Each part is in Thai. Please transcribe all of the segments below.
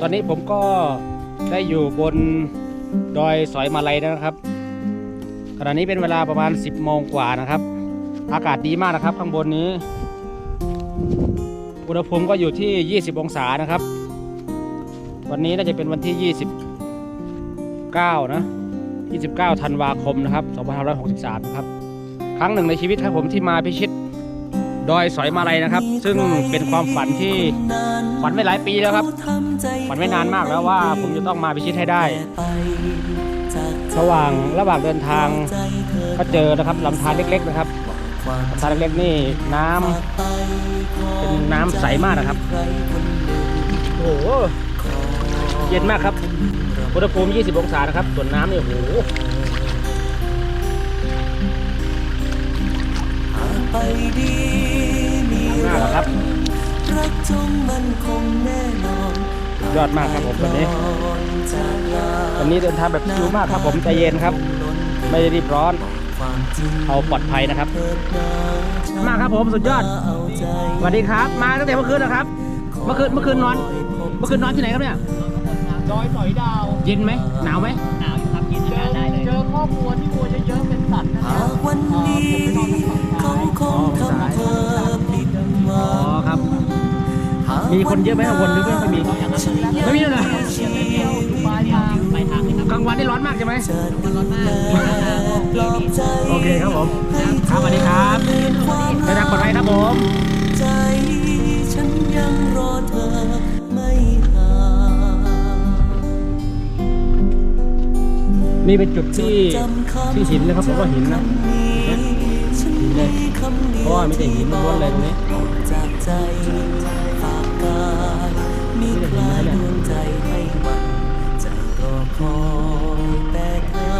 ตอนนี้ผมก็ได้อยู่บนดอยสอยมาลัยแล้วนะครับ ขณะนี้เป็นเวลาประมาณ 10โมงกว่านะครับ อากาศดีมากนะครับ ข้างบนนี้ อุณหภูมิก็อยู่ที่ 20 องศานะครับ วันนี้น่าจะเป็นวันที่ 29 นะ 29 ธันวาคมนะครับ 2563 นะครับ ครั้งหนึ่งในชีวิตครับผมที่มาพิชิต ดอยสอยมาลัยนะครับ ซึ่งเป็นความฝันที่ฝันไว้หลายปีแล้วครับฝันไว้นานมากแล้วว่าผมจะต้องมาพิชิตให้ได้ระหว่างระหว่างเดินทางก็เจอนะครับลำธารเล็ก ๆ นะครับลำธารเล็กๆนี่น้ำเป็นน้ำใสมากนะครับโอ้โหเย็นมากครับอุณหภูมิ 20 องศานะครับ ส่วนน้ำเนี่ยโอ้โหไปดีมีมาก ครับรักจงมันคงแน่นอนยอดมากครับผมวันนี้จากลาวันนี้เดินทางแบบชิลมากครับผมใจเย็นครับ ไม่ได้รีบร้อนความจริงเอาปลอดภัยนะครับเกิดมามากครับผมสุดยอดเอาใจสวัสดีครับ มาตั้งแต่เมื่อคืนนะครับ เมื่อคืนเมื่อคืนนอน เมื่อคืนนอนที่ไหนครับเนี่ยดอยสอยดาวเย็นไหมหนาวไหมหนาวอยู่ครับกินอากาศได้เลย เจอครอบครัวที่วัวเยอะๆเป็นสัตว์นะหากวันนี้เขาคงทำเธอ มีคนเยอะไหมข้างบนหรือไม่ค่อยมี ไม่มีเลยเหรอปลายทางปลายทางเลยครับกลางวันนี่ร้อนมากใช่ไหมมันร้อนมากปลอบใจโอเคครับผม ครับสวัสดีครับเดินทางปลอดภัยครับผม ใจฉันยังรอเธอไม่ห่าง นี่เป็นจุดที่ที่หินนะครับผมว่าหินนะหินเลยเพราะว่ามีแต่หินล้วนเลยตรงนี้ จากใจฝายมีคลายดวงใจให้วันจะรอคอยแต่เธอ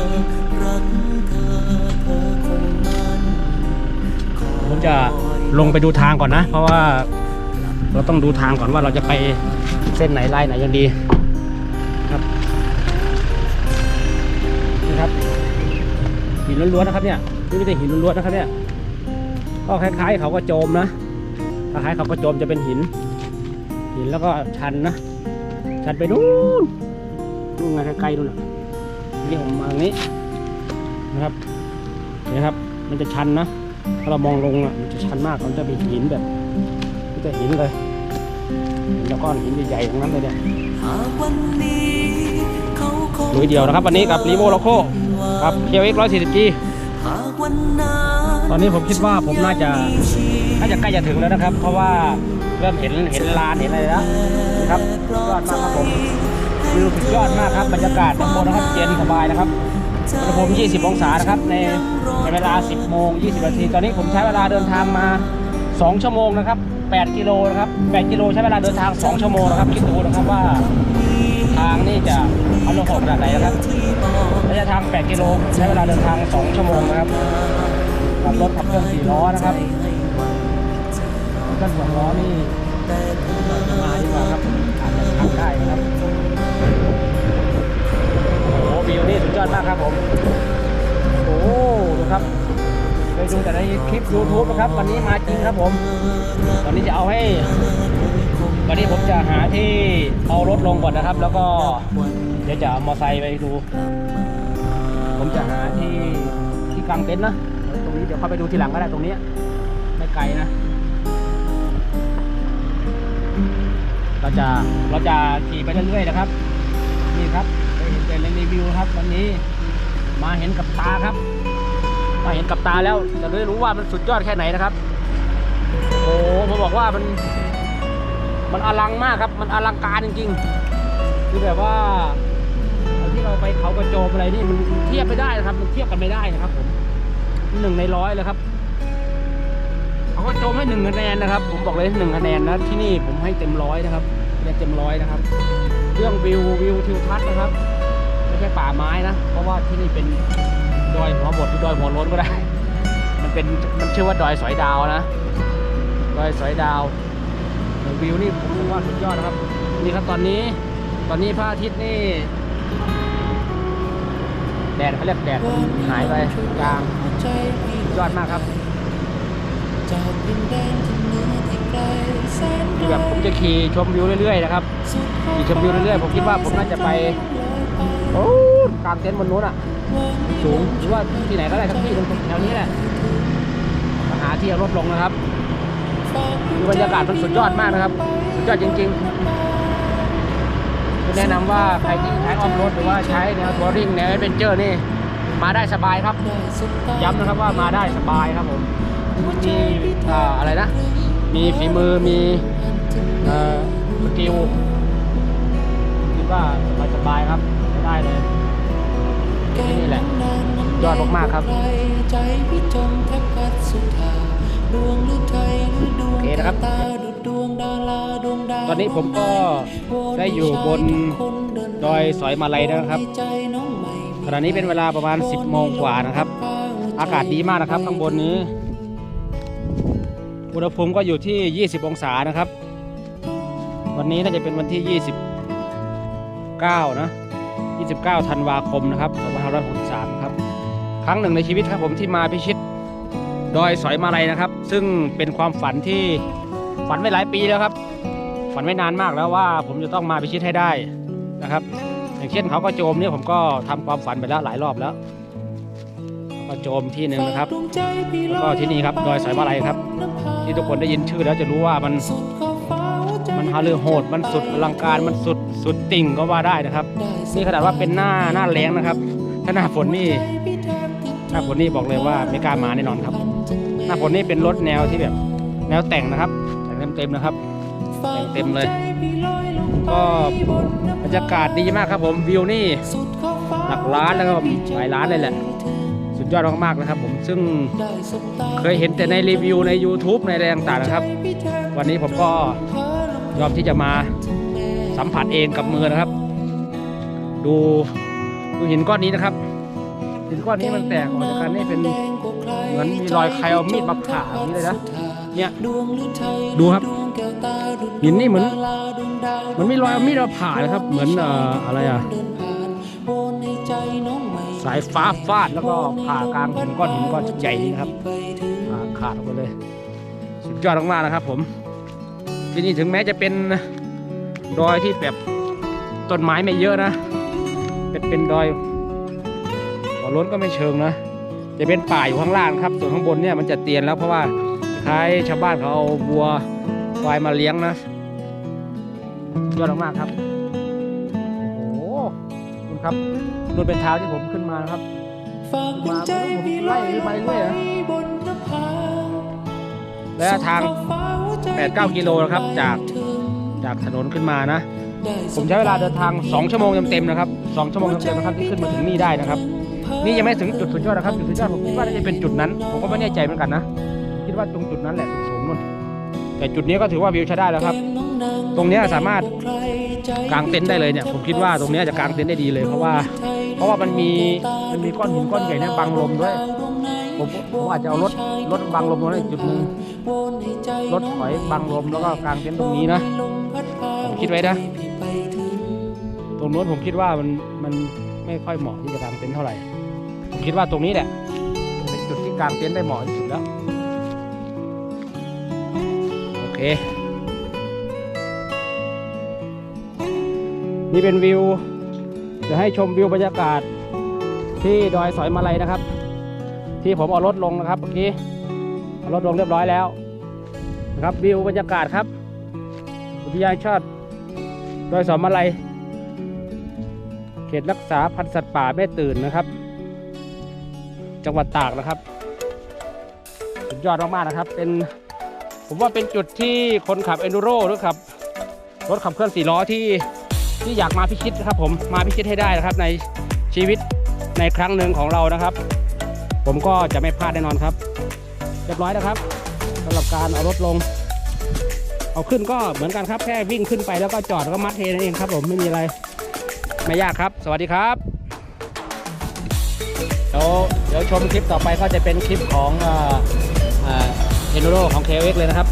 รักเธอเธอคงมันผมจะลงไปดูทางก่อนนะ เพราะว่าเราต้องดูทางก่อนว่าเราจะไปเส้นไหนไล่ไหนยังดีครับนี่ครับหินล้วนๆนะครับเนี่ยนี่ไม่ใช่หินล้วนๆนะครับเนี่ยก็คล้ายๆเขาก็โจมนะคล้ายๆเขาก็โจมจะเป็นหิน หินแล้วก็ชันนะ ชันไปนู่นนู่นไงไกลๆนู่นน่ะนี่ผมมาตรงนี้นะครับนี่ครับ มันจะชันนะ ถ้าเรามองลงอะ มันจะชันมาก มันจะเป็นหินแบบมันจะหินเลยแล้วก้อนหินใหญ่ๆทั้งนั้นเลยเนี่ยหากวันนี้เขาคงลุยเดียวนะครับ วันนี้กับรีโวโลโคครับเคียวเอ็กร้อยสี่สิบจีหากวันนั้นตอนนี้ผมคิดว่าผมน่าจะน่าจะใกล้จะถึงแล้วนะครับ เพราะว่า เริ่มเห็นเห็นลานเห็นอะไรแล้วนะครับยอดมากครับผมวิวสุดยอดมากครับบรรยากาศข้างบนนะครับเย็นสบายนะครับอุณหภูมิ 20 องศานะครับในในเวลา 10 โมง 20 นาที ตอนนี้ผมใช้เวลาเดินทางมา 2 ชั่วโมงนะครับ 8 กิโลนะครับ 8 กิโลใช้เวลาเดินทาง 2 ชั่วโมงนะครับคิดดูนะครับว่าทางนี่จะอาลงหกขนาดไหนนะครับระยะทาง 8 กิโลใช้เวลาเดินทาง 2 ชั่วโมงนะครับกับรถขับเครื่อง4ล้อนะครับ รถหัวล้อนี่มาดีกว่าครับอาจจะขับได้นะครับโอ้โหวิวนี่สุดยอดมากครับผมโอ้ดูครับเคยดูแต่ในคลิป YouTube นะครับ วันนี้มาจริงครับผม วันนี้จะเอาให้ วันนี้ผมจะหาที่เอารถลงก่อนนะครับ แล้วก็เดี๋ยวจะเอามอไซค์ไปดู ผมจะหาที่ที่กลางเต็นท์นะตรงนี้เดี๋ยวเข้าไปดูทีหลังก็ได้ตรงนี้ไม่ไกลนะ เราจะเราจะขี่ไปเรื่อยๆนะครับนี่ครับได้เห็นเป็นรีวิวครับวันนี้มาเห็นกับตาครับ มาเห็นกับตาแล้วจะได้รู้ว่ามันสุดยอดแค่ไหนนะครับ โอ้ผมบอกว่ามัน มันอลังมากครับ มันอลังการจริงๆคือแบบว่าที่เราไปเขากระโจมอะไรนี่มันเทียบไม่ได้นะครับ มันเทียบกันไม่ได้นะครับผมหนึ่งในร้อยเลยครับ เขาก็โจมให้หนึ่งคะแนนนะครับ ผมบอกเลยหนึ่งคะแนนนะที่นี่ผมให้เต็มร้อยนะครับเรียเต็มร้อยนะครับ เรื่องวิววิวทิวทัศน์นะครับไม่ใช่ป่าไม้นะ เพราะว่าที่นี่เป็นดอยหัวบดหรือดอยหัวล้นก็ได้ มันเป็นมันชื่อว่าดอยสอยดาวนะดอยสอยดาววิวนี่ผมว่าสุดยอดนะครับ นี่ครับตอนนี้ตอนนี้พระอาทิตย์นี่แดดเขาเรียกแดดหายไปจางยอดมากครับ จากดินแดนที่เหนือที่ไกลที่แบบผมจะขี่ชมวิวเรื่อยๆนะครับขี่ชมวิวเรื่อยๆผมคิดว่าผมน่าจะไปโอ้กลางเต็นท์บนนู้นอะสูงหรือว่าที่ไหนก็ได้ทั้งที่ตรงแถวนี้แหละมาหาที่รถลงนะครับคือบรรยากาศมันสุดยอดมากนะครับ สุดยอดจริงๆแนะนำว่าใครที่ใช้ออฟโรดหรือว่าใช้แนวทัวริงแนวแอดเวนเจอร์นี่มาได้สบายครับย้ำนะครับว่ามาได้สบายครับผม มีอ่าอะไรนะ มีฝีมือมีเอ่อสกิลคิดว่าสบายๆครับไม่ได้เลยที่นี่แหละ ยอดมากๆครับใจพี่จมแทบพัดสุดทาดวงหรือไทยหรือดวงโอเคนะครับตาดุดดวงดาราดวงดาวตอนนี้ผมก็ได้อยู่บนดอยสอยมาลัยนะครับใจน้องใหม่ขณะนี้เป็นเวลาประมาณ 10 โมงกว่านะครับ อากาศดีมากนะครับ ข้างบนนี้ อุณหภูมิก็อยู่ที่ 20 องศานะครับ วันนี้น่าจะเป็นวันที่ 29 นะ 29 ธันวาคมนะครับ2563ครับ ครั้งหนึ่งในชีวิตครับผมที่มาพิชิตดอยสอยมาลัยนะครับ ซึ่งเป็นความฝันที่ฝันไว้หลายปีแล้วครับ ฝันไว้นานมากแล้วว่าผมจะต้องมาพิชิตให้ได้นะครับ อย่างเช่นเขาก็โจมเนี่ยผมก็ทำความฝันไปแล้วหลายรอบแล้วก็โจมที่หนึ่งนะครับ แล้วก็ที่นี่ครับดอยสายมาลัยครับ ที่ทุกคนได้ยินชื่อแล้วจะรู้ว่ามันมันฮาเรือโหดมันสุดอลังการมันสุดสุดติ่งก็ว่าได้นะครับ นี่ขนาดว่าเป็นหน้าหน้าแรงนะครับ ถ้าหน้าฝนนี่หน้าฝนนี่บอกเลยว่าไม่กล้ามาแน่นอนครับ หน้าฝนนี่เป็นรถแนวที่แบบแนวแต่งนะครับแต่งเต็มๆนะครับแต่งเต็มเลย ก็บรรยากาศดีมากครับผมวิวนี่หลักล้านแล้วก็หลายล้านเลยแหละ สุดยอดมากๆนะครับ ผมซึ่งเคยเห็นแต่ในรีวิวใน YouTube ในอะไรต่างๆนะครับ วันนี้ผมก็ยอมที่จะมาสัมผัสเองกับมือนะครับ ดูดูหินก้อนนี้นะครับหินก้อนนี้มันแตกออกจากกันนี่เป็นเหมือนมีรอยใครเอามีดมาผ่าอย่างนี้เลยนะเนี่ยดูครับหินนี่เหมือนเหมันมีรอยเอามีดมาผ่านะครับ เหมือนอออะไรอะ สายฟ้าฟาดแล้วก็ผ่ากลางหินก้อนหินก้อนใหญ่นี้นะครับาขาดออกไปเลย สุดยอดมากๆนะครับ ผม ที่นี่ถึงแม้จะเป็นดอยที่แบบต้นไม้ไม่เยอะนะ เป็นเป็นดอยหัวล้นก็ไม่เชิงนะจะเป็นป่าอยู่ข้างล่างครับ ส่วนข้างบนเนี่ยมันจะเตียนแล้วเพราะว่าคล้ายชาวบ้านเขาเอาวัวควายมาเลี้ยงนะสุดยอดมากๆครับ คุณครับนู่นเป็นทางที่ผมขึ้นมานะครับฝากดวงใจพี่ลอยลงไปบนนภาระยะทาง 8-9 กิโลนะครับ จากจากถนนขึ้นมานะ ผมใช้เวลาเดินทาง 2 ชั่วโมงเต็มๆนะครับ 2 ชั่วโมงเต็มๆนะครับที่ขึ้นมาถึงนี่ได้นะครับ นี่ยังไม่ถึงจุดสุดยอดนะครับจุดสุดยอดผมคิดว่าน่าจะเป็นจุดนั้น ผมก็ไม่แน่ใจเหมือนกันนะ คิดว่าตรงจุดนั้นแหละสูงๆนู่นแต่จุดนี้ก็ถือว่าวิวใช้ได้แล้วครับ ตรงเนี้ยสามารถ กางเต็นท์ได้เลยเนี่ยผมคิดว่าตรงนี้จะกางเต็นท์ได้ดีเลยเพราะว่า เพราะว่ามันมีมันมีก้อนหินก้อนใหญ่เนี่ยบังลมด้วยผมผมอาจจะเอารถรถบังลมตรงนั้อีกจุดหนึ่งรถถอยบังลมแล้วก็กางเต็นท์ตรงนี้นะผมคิดไว้นะตรงโน้นผมคิดว่ามันมันไม่ค่อยเหมาะที่จะกางเต็นท์เท่าไหร่ผมคิดว่าตรงนี้แหละเป็นจุดที่กางเต็นท์ได้เหมาะที่สุดแล้วโอเค นี่เป็นวิวจะให้ชมวิวบรรยากาศที่ดอยสอยมาลัยนะครับ ที่ผมเอารถลงนะครับเมื่อกี้เอารถลงเรียบร้อยแล้วนะครับวิวบรรยากาศครับอุทยานชาติดอยสอยมาลัยเขตรักษาพันธุ์สัตว์ป่าแม่ตื่นนะครับ จังหวัดตากนะครับสุดยอดมากๆนะครับ เป็นผมว่าเป็นจุดที่คนขับเอนดูโรหรือขับรถขับเคลื่อนสี่ล้อที่ ที่อยากมาพิชิตนะครับผมมาพิชิตให้ได้นะครับ ในชีวิตในครั้งหนึ่งของเรานะครับ ผมก็จะไม่พลาดแน่นอนครับ เรียบร้อยนะครับสำหรับการเอารถลง เอาขึ้นก็เหมือนกันครับแค่วิ่งขึ้นไปแล้วก็จอดแล้วก็มัดเทนั่นเองครับผมไม่มีอะไรไม่ยากครับ สวัสดีครับเดี๋ยวเดี๋ยวชมคลิปต่อไปก็จะเป็นคลิปของเอ่อเอ่อเทนโรของ KX เลยนะครับ